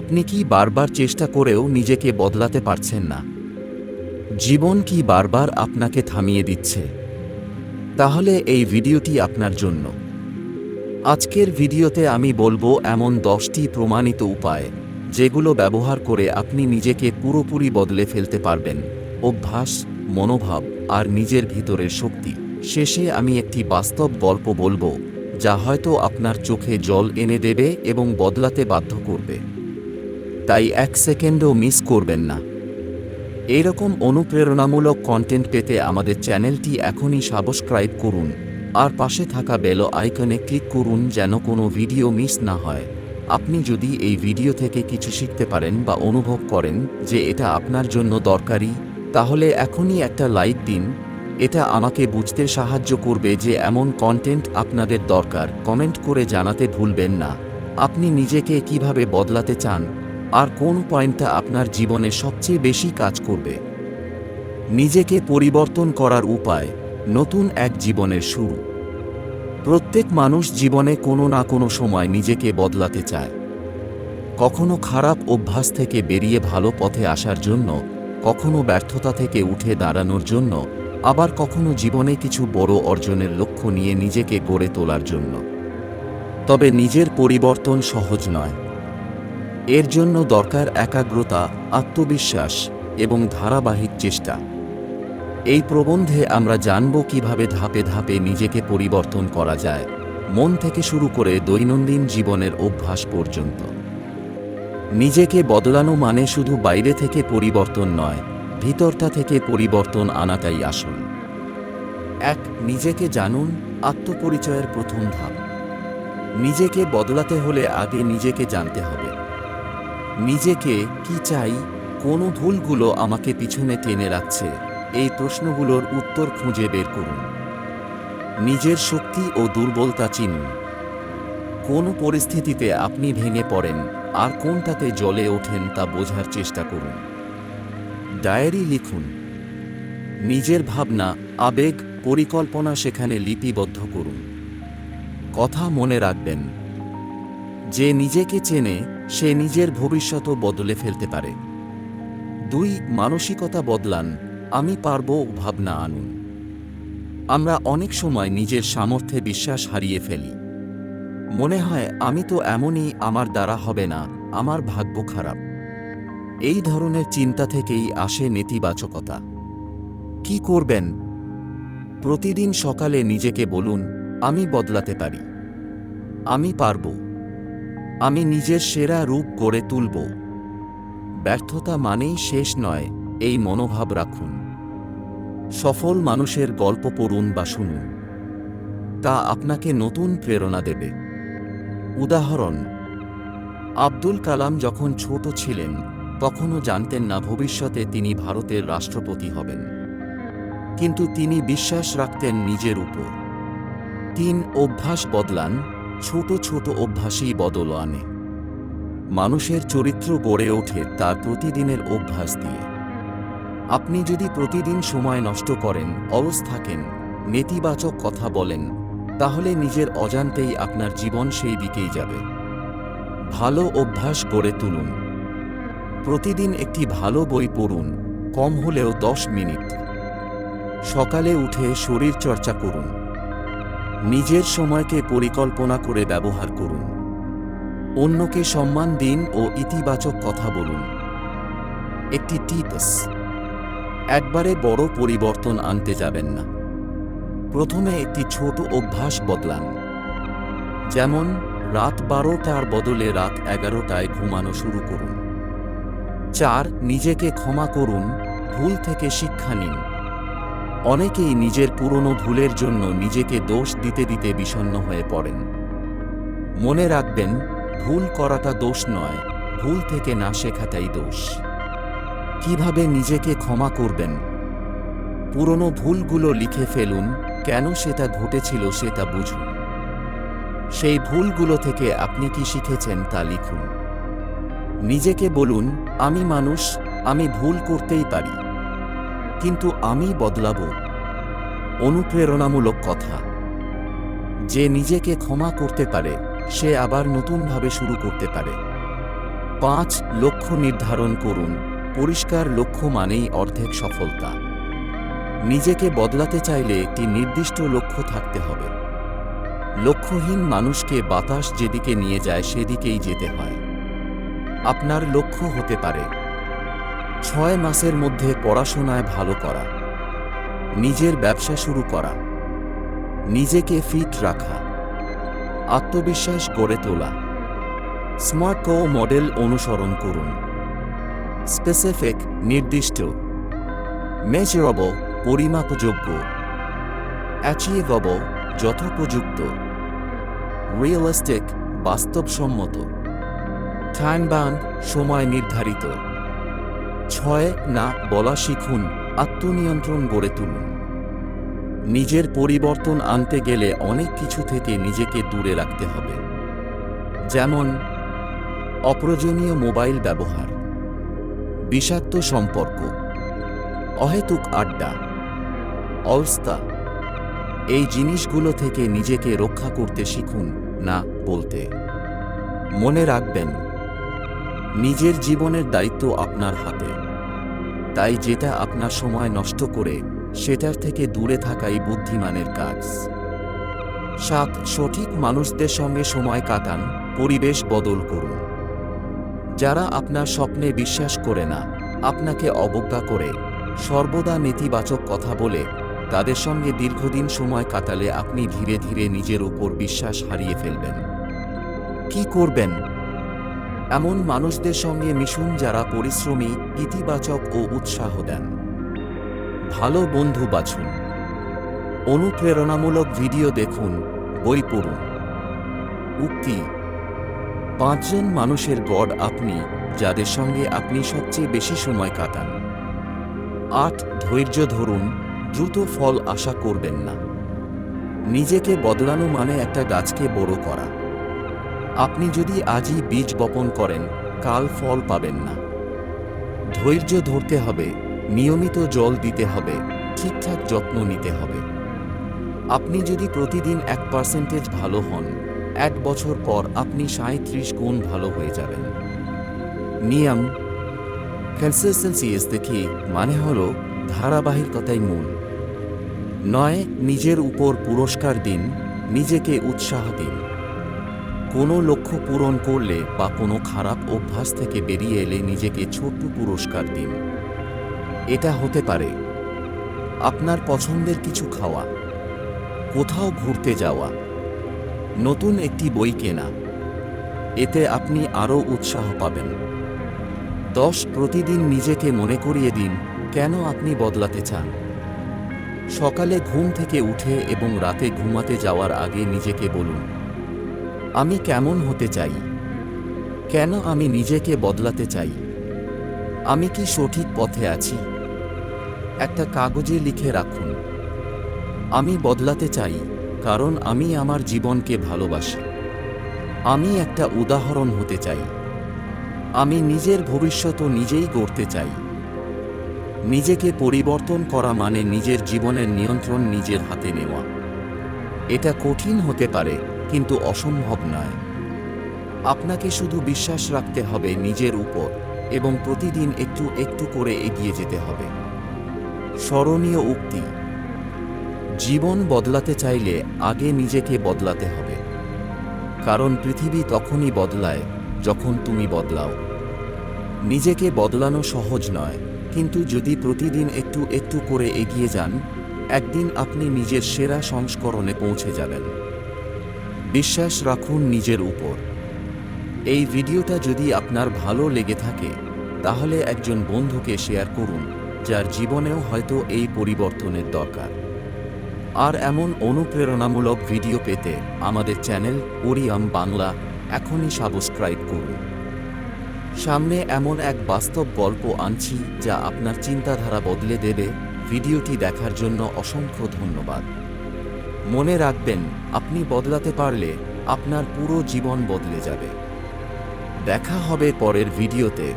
আপনি কি বারবার চেষ্টা করেও নিজেকে বদলাতে পারছেন না? জীবন কি বারবার আপনাকে থামিয়ে দিচ্ছে? তাহলে এই ভিডিওটি আপনার জন্য। আজকের ভিডিওতে আমি বলব এমন দশটি প্রমাণিত উপায়, যেগুলো ব্যবহার করে আপনি নিজেকে পুরোপুরি বদলে ফেলতে পারবেন। অভ্যাস, মনোভাব আর নিজের ভিতরের শক্তি। শেষে আমি একটি বাস্তব গল্প বলব, যা হয়তো আপনার চোখে জল এনে দেবে এবং বদলাতে বাধ্য করবে। তাই এক সেকেন্ডও মিস করবেন না। এইরকম অনুপ্রেরণামূলক কন্টেন্ট পেতে আমাদের চ্যানেলটি এখনই সাবস্ক্রাইব করুন। আর পাশে থাকা বেল আইকনে ক্লিক করুন যেন কোনো ভিডিও মিস না হয়। আপনি যদি এই ভিডিও থেকে কিছু শিখতে পারেন বা অনুভব করেন যে এটা আপনার জন্য দরকারি, তাহলে এখনই একটা লাইক দিন। এটা আমাকে বুঝতে সাহায্য করবে যে এমন কন্টেন্ট আপনাদের দরকার। কমেন্ট করে জানাতে ভুলবেন না। আপনি নিজেকে কীভাবে বদলাতে চান? আর কোন পয়েন্টটা আপনার জীবনে সবচেয়ে বেশি কাজ করবে? নিজেকে পরিবর্তন করার উপায়, নতুন এক জীবনের শুরু। প্রত্যেক মানুষ জীবনে কোনো না কোনো সময় নিজেকে বদলাতে চায়। কখনো খারাপ অভ্যাস থেকে বেরিয়ে ভালো পথে আসার জন্য, কখনো ব্যর্থতা থেকে উঠে দাঁড়ানোর জন্য, আবার কখনো জীবনে কিছু বড় অর্জনের লক্ষ্য নিয়ে নিজেকে গড়ে তোলার জন্য। তবে নিজের পরিবর্তন সহজ নয়। এর জন্য দরকার একাগ্রতা, আত্মবিশ্বাস এবং ধারাবাহিক চেষ্টা। এই প্রবন্ধে আমরা জানব কীভাবে ধাপে ধাপে নিজেকে পরিবর্তন করা যায়, মন থেকে শুরু করে দৈনন্দিন জীবনের অভ্যাস পর্যন্ত। নিজেকে বদলানো মানে শুধু বাইরে থেকে পরিবর্তন নয়, ভিতরটা থেকে পরিবর্তন আনাটাই আসল। এক, নিজেকে জানুন আত্মপরিচয়ের প্রথম ধাপ। নিজেকে বদলাতে হলে আগে নিজেকে জানতে হবে। নিজেকে কি চাই? কোন ভুলগুলো আমাকে পিছনে টেনে রাখছে? এই প্রশ্নগুলোর উত্তর খুঁজে বের করুন। নিজের শক্তি ও দুর্বলতা চিনুন। কোন পরিস্থিতিতে আপনি ভেঙে পড়েন আর কোনটাতে জলে ওঠেন তা বোঝার চেষ্টা করুন। ডায়েরি লিখুন। নিজের ভাবনা, আবেগ, পরিকল্পনা সেখানে লিপিবদ্ধ করুন। কথা মনে রাখবেন। যে নিজেকে চেনে সে নিজের ভবিষ্যতও বদলে ফেলতে পারে। দুই, মানসিকতা বদলান, আমি পারব ভাবনা আনুন। আমরা অনেক সময় নিজের সামর্থ্যে বিশ্বাস হারিয়ে ফেলি। মনে হয়, আমি তো এমনই, আমার দ্বারা হবে না, আমার ভাগ্য খারাপ। এই ধরনের চিন্তা থেকেই আসে নেতিবাচকতা। কি করবেন? প্রতিদিন সকালে নিজেকে বলুন, আমি বদলাতে পারি। আমি পারব। আমি নিজের সেরা রূপ গড়ে তুলব। ব্যর্থতা মানেই শেষ নয়, এই মনোভাব রাখুন। সফল মানুষের গল্প পড়ুন বা শুনুন। তা আপনাকে নতুন প্রেরণা দেবে। উদাহরণ, আব্দুল কালাম যখন ছোট ছিলেন, তখনও জানতেন না ভবিষ্যতে তিনি ভারতের রাষ্ট্রপতি হবেন। কিন্তু তিনি বিশ্বাস রাখতেন নিজের উপর। তিন, অভ্যাস বদলান ছোট ছোট অভ্যাসই বদল আনে। মানুষের চরিত্র গড়ে ওঠে তার প্রতিদিনের অভ্যাস দিয়ে। আপনি যদি প্রতিদিন সময় নষ্ট করেন, অলস থাকেন, নেতিবাচক কথা বলেন, তাহলে নিজের অজান্তেই আপনার জীবন সেই দিকেই যাবে। ভালো অভ্যাস গড়ে তুলুন। প্রতিদিন একটি ভালো বই পড়ুন, কম হলেও দশ মিনিট। সকালে উঠে শরীর চর্চা করুন। নিজের সময়কে পরিকল্পনা করে ব্যবহার করুন। অন্যকে সম্মান দিন ও ইতিবাচক কথা বলুন। একটি টিপস, একবারে বড় পরিবর্তন আনতে যাবেন না। প্রথমে একটি ছোট অভ্যাস বদলান। যেমন, রাত বারোটার বদলে রাত এগারোটায় ঘুমানো শুরু করুন। চার, নিজেকে ক্ষমা করুন, ভুল থেকে শিক্ষা নিন। অনেকেই নিজের পুরনো ভুলের জন্য নিজেকে দোষ দিতে দিতে বিষণ্ণ হয়ে পড়েন। মনে রাখবেন, ভুল করাটা দোষ নয়, ভুল থেকে না শেখাটাই দোষ। কীভাবে নিজেকে ক্ষমা করবেন? পুরনো ভুলগুলো লিখে ফেলুন, কেন সেটা ঘটেছিল সেটা বুঝুন। সেই ভুলগুলো থেকে আপনি কি শিখেছেন তা লিখুন। নিজেকে বলুন, আমি মানুষ, আমি ভুল করতেই পারি। কিন্তু আমি বদলাব। অনুপ্রেরণামূলক কথা। যে নিজেকে ক্ষমা করতে পারে, সে আবার নতুনভাবে শুরু করতে পারে। পাঁচ লক্ষ্য নির্ধারণ করুন। পরিষ্কার লক্ষ্য মানেই অর্ধেক সফলতা। নিজেকে বদলাতে চাইলে একটি নির্দিষ্ট লক্ষ্য থাকতে হবে। লক্ষ্যহীন মানুষকে বাতাস যেদিকে নিয়ে যায়, সেদিকেই যেতে হয়। আপনার লক্ষ্য হতে পারে। ছয় মাসের মধ্যে পড়াশোনায় ভালো করা। নিজের ব্যবসা শুরু করা। নিজেকে ফিট রাখা। আত্মবিশ্বাস গড়ে তোলা। স্মার্ট কো মডেল অনুসরণ করুন। স্পেসিফিক, নির্দিষ্ট মেজারেবল পরিমাপযোগ্য অ্যাচিভেবল যথোপযুক্ত রিয়েলিস্টিক বাস্তবসম্মত। টাইম বাউন্ড সময় নির্ধারিত। ছয়, না, বলা শিখুন, আত্মনিয়ন্ত্রণ গড়ে তুলুন। নিজের পরিবর্তন আনতে গেলে অনেক কিছু থেকে নিজেকে দূরে রাখতে হবে। যেমন, অপ্রয়োজনীয় মোবাইল ব্যবহার, বিষাক্ত সম্পর্ক, অহেতুক আড্ডা, অলস্তা, এই জিনিসগুলো থেকে নিজেকে রক্ষা করতে শিখুন, না বলতে। মনে রাখবেন নিজের জীবনের দায়িত্ব আপনার হাতে। তাই যেটা আপনার সময় নষ্ট করে, সেটার থেকে দূরে থাকাই বুদ্ধিমানের কাজ। সাত সঠিক মানুষদের সঙ্গে সময় কাটান, পরিবেশ বদল করুন। যারা আপনার স্বপ্নে বিশ্বাস করে না, আপনাকে অবজ্ঞা করে, সর্বদা নেতিবাচক কথা বলে, তাদের সঙ্গে দীর্ঘদিন সময় কাটালে আপনি ধীরে ধীরে নিজের উপর বিশ্বাস হারিয়ে ফেলবেন। কি করবেন? এমন মানুষদের সঙ্গে মিশুন যারা পরিশ্রমী, ইতিবাচক ও উৎসাহ দেন। ভালো বন্ধু বাছুন। অনুপ্রেরণামূলক ভিডিও দেখুন, বই পড়ুন। উক্তি, পাঁচজন মানুষের গড় আপনি, যাদের সঙ্গে আপনি সবচেয়ে বেশি সময় কাটান। আট, ধৈর্য ধরুন, দ্রুত ফল আশা করবেন না। নিজেকে বদলানো মানে একটা গাছকে বড় করা। আপনি যদি আজই বীজ বপন করেন, কাল ফল পাবেন না। ধৈর্য ধরতে হবে, নিয়মিত জল দিতে হবে, ঠিকঠাক যত্ন নিতে হবে। আপনি যদি প্রতিদিন এক পার্সেন্টেজ ভালো হন, এক বছর পর আপনি সাঁত্রিশ গুণ ভালো হয়ে যাবেন। নিয়ম কনসিস্টেন্সি ইজ কি মানে হল ধারাবাহিকতাই মূল। নয়, নিজের উপর পুরস্কার দিন, নিজেকে উৎসাহ দিন। কোনো লক্ষ্য পূরণ করলে বা কোনো খারাপ অভ্যাস থেকে বেরিয়ে এলে নিজেকে ছোট্ট পুরস্কার দিন। এটা হতে পারে আপনার পছন্দের কিছু খাওয়া, কোথাও ঘুরতে যাওয়া, নতুন একটি বই কেনা, এতে আপনি আরও উৎসাহ পাবেন। দশ প্রতিদিন নিজেকে মনে করিয়ে দিন, কেন আপনি বদলাতে চান? সকালে ঘুম থেকে উঠে এবং রাতে ঘুমাতে যাওয়ার আগে নিজেকে বলুন আমি কেমন হতে চাই? কেন আমি নিজেকে বদলাতে চাই? আমি কি সঠিক পথে আছি? একটা কাগজে লিখে রাখুন। আমি বদলাতে চাই কারণ আমি আমার জীবনকে ভালোবাসি। আমি একটা উদাহরণ হতে চাই। আমি নিজের ভবিষ্যৎ নিজেই গড়তে চাই। নিজেকে পরিবর্তন করা মানে নিজের জীবনের নিয়ন্ত্রণ নিজের হাতে নেওয়া। এটা কঠিন হতে পারে। কিন্তু অসম্ভব নয়। আপনাকে শুধু বিশ্বাস রাখতে হবে নিজের উপর এবং প্রতিদিন একটু একটু করে এগিয়ে যেতে হবে। স্মরণীয় উক্তি, জীবন বদলাতে চাইলে আগে নিজেকে বদলাতে হবে। কারণ পৃথিবী তখনই বদলায় যখন তুমি বদলাও। নিজেকে বদলানো সহজ নয়, কিন্তু যদি প্রতিদিন একটু একটু করে এগিয়ে যান, একদিন আপনি নিজের সেরা সংস্করণে পৌঁছে যাবেন। বিশ্বাস রাখুন নিজের উপর। এই ভিডিওটা যদি আপনার ভালো লেগে থাকে, তাহলে একজন বন্ধুকে শেয়ার করুন, যার জীবনেও হয়তো এই পরিবর্তনের দরকার। আর এমন অনুপ্রেরণামূলক ভিডিও পেতে আমাদের চ্যানেল ওরিয়াম বাংলা এখনই সাবস্ক্রাইব করুন। সামনে এমন এক বাস্তব গল্প আনছি, যা আপনার চিন্তাধারা বদলে দেবে। ভিডিওটি দেখার জন্য অসংখ্য ধন্যবাদ। মনে রাখবেন আপনি বদলাতে পারলে আপনার পুরো জীবন বদলে যাবে। দেখা হবে পরের ভিডিওতে।